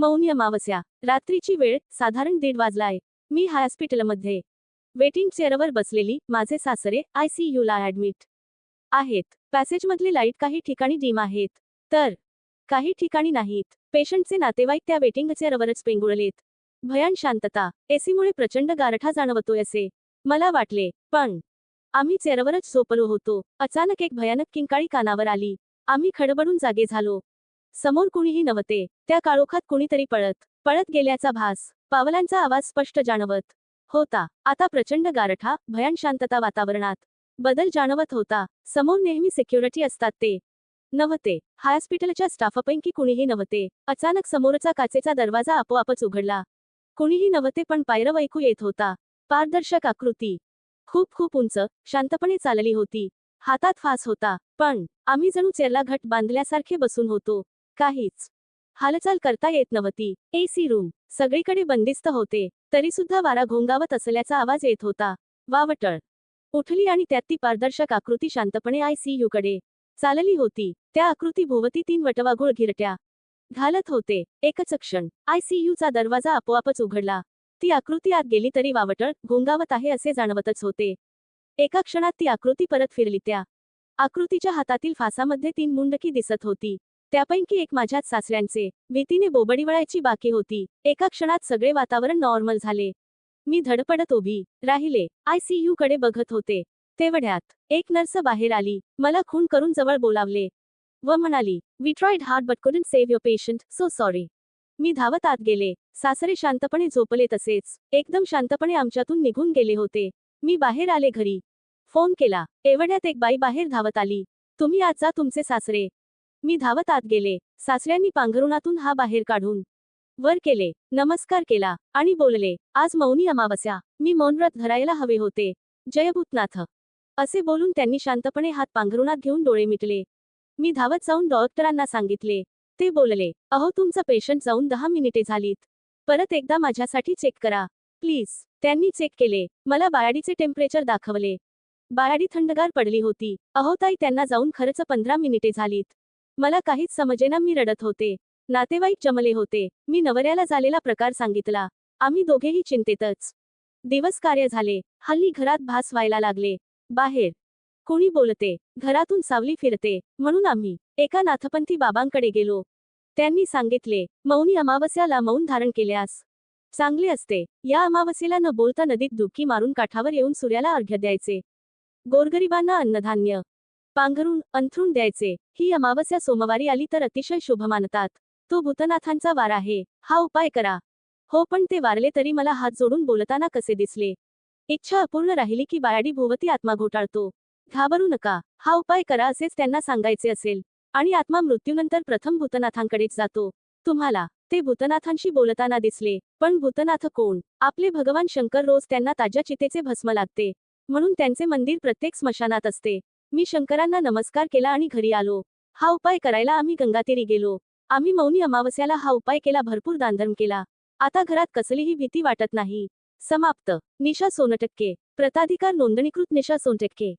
मौनी अमावस्या. रात्रीची वेळ साधारण दीड वाजलाय मी हॉस्पिटलमध्ये वेटिंग चेअरवर बसलेली माझे सासरे आयसीयू ला ऍडमिट आहेत. पॅसेजमधली लाइट काही ठिकाणी डीम आहेत. तर काही ठिकाणी नाहीत. पेशंटचे नातेवाईक त्या वेटिंग चेअरवरच पेंगुळलेत. भयान शांतता. एसीमुळे प्रचंड गारठा जाणवतोय असे मला वाटले. पण आम्ही चेअरवरच झोपलो होतो. अचानक एक भयानक किंकाळी कानावर आली. आम्ही खडबडून जागे झालो. समोर कुणीही नव्हते त्या काळोखात कुणीतरी पळत पळत गेल्याचा भास पावलांचा आवाज स्पष्ट जाणवत होता. आता प्रचंड गारठा भयान शांतता वातावरणात बदल जाणवत होता. समोर नेहमी सिक्युरिटी असतात ते नव्हते. हॉस्पिटलच्या स्टाफपैकी कुणीही नव्हते. अचानक समोरचा काचेचा दरवाजा आपोआपच उघडला. कुणीही नव्हते पण पायरव ऐकू येत होता. पारदर्शक आकृती. खूप खूप उंच शांतपणे चालली होती. हातात फास होता. पण आम्ही जणू चेरला घट बांधल्यासारखे बसून होतो. काहीच. हालचाल करता येत नव्हती. AC room. सगळीकडे बंदिस्त होते. तरी सुद्धा वारा घोंगावत असल्याचा आवाज येत होता. वावटळ. उठली आणि त्यात ती पारदर्शक आकृती शांतपणे आयसीयू कडे. चालली होती. त्या आकृती भोवती तीन वटवाघूळ घिरट्या. घालत होते. एकच क्षण. आयसीयूचा दरवाजा आपोआपच उघडला. ती आकृती आत गेली तरी वावटळ घोंगावत आहे असे जाणवतच होते. एका क्षणात ती आकृती परत फिरली त्या. आकृतीच्या हातातील फासामध्ये तीन मुंडकी दिसत होती. त्यापैकी एक माझ्याच सासऱ्यांचे. भीतीने बोबडी वळायची बाकी होती. एका क्षणात सगळे वातावरण नॉर्मल झाले. मी धडपडत उभी राहिले. आय सी यू कडे बघत होते. तेवढ्यात एक नर्स बाहेर आली. मला खून करून जवळ बोलावले व म्हणाली we tried hard but couldn't save your patient so sorry मी धावत आत गेले. सासरे शांतपणे झोपले तसेच एकदम शांतपणे आमच्यातून निघून गेले होते. मी बाहेर आले घरी. फोन केला. एवढ्यात एक बाई बाहेर धावत आली. तुम्ही आज जा तुमचे सासरे. मी धावत आत गेले. सासऱ्यांनी पांघरुणातून हा बाहेर काढून वर केले. नमस्कार केला आणि बोलले आज मौनी अमावस्या. मी मौनव्रत धरायला हवे होते. जयभूतनाथ असे बोलून त्यांनी शांतपणे हात पांघरुणात घेऊन डोळे मिटले. मी धावत जाऊन डॉक्टरांना सांगितले. ते बोलले अहो तुमचा पेशंट जाऊन दहा मिनिटे झालीत. परत एकदा माझ्यासाठी चेक करा. प्लीज. त्यांनी चेक केले. मला बायाडीचे टेम्परेचर दाखवले. बायाडी थंडगार पडली होती. अहो ताई त्यांना जाऊन खरंच पंधरा मिनिटे झालीत. मला काहीच समजेना मी रडत होते. नातेवाईक जमले होते. मी नवऱ्याला झालेला प्रकार सांगितला. आम्ही दोघेही चिंतेतच. दिवस कार्य झाले. हल्ली घरात भास व्हायला लागले. बाहेर. कोणी बोलते. घरातून सावली फिरते. म्हणून आम्ही एका नाथपंथी बाबांकडे गेलो. त्यांनी सांगितले मौनी अमावस्याला मौन धारण केल्यास चांगले असते. या अमावस्येला न बोलता नदीत डुबकी मारून काठावर येऊन सूर्याला अर्घ्य द्यायचे. गोरगरिबांना अन्नधान्य पांघरून अंथरूण द्यायचे. ही अमावस्या सोमवारी आली तर अतिशय शुभ मानतात. तो भूतनाथांचा वार आहे. हा उपाय करा. हो पण ते वारले तरी मला हात जोडून बोलताना कसे दिसले? इच्छा अपूर्ण राहिली की बायाडी भोवती आत्मा घोटाळतो. घाबरू नका. हा उपाय करा असेच त्यांना सांगायचे असेल. आणि आत्मा मृत्यूनंतर प्रथम भूतनाथांकडेच जातो. तुम्हाला ते भूतनाथांशी बोलताना दिसले. पण भूतनाथ कोण? आपले भगवान शंकर रोज त्यांना ताज्या चितेचे भस्म लागते. म्हणून त्यांचे मंदिर प्रत्येक स्मशानात असते. मी शंकरांना नमस्कार केला आणि घरी आलो. हा उपाय करायला आम्ही गंगातेरी गेलो. आम्ही मौनी अमावस्याला हा उपाय केला भरपूर दानधर्म केला. आता घरात कसलीही भीती वाटत नाही. समाप्त. निशा सोनटक्के. प्रताधिकार नोंदणीकृत निशा सोनटक्के.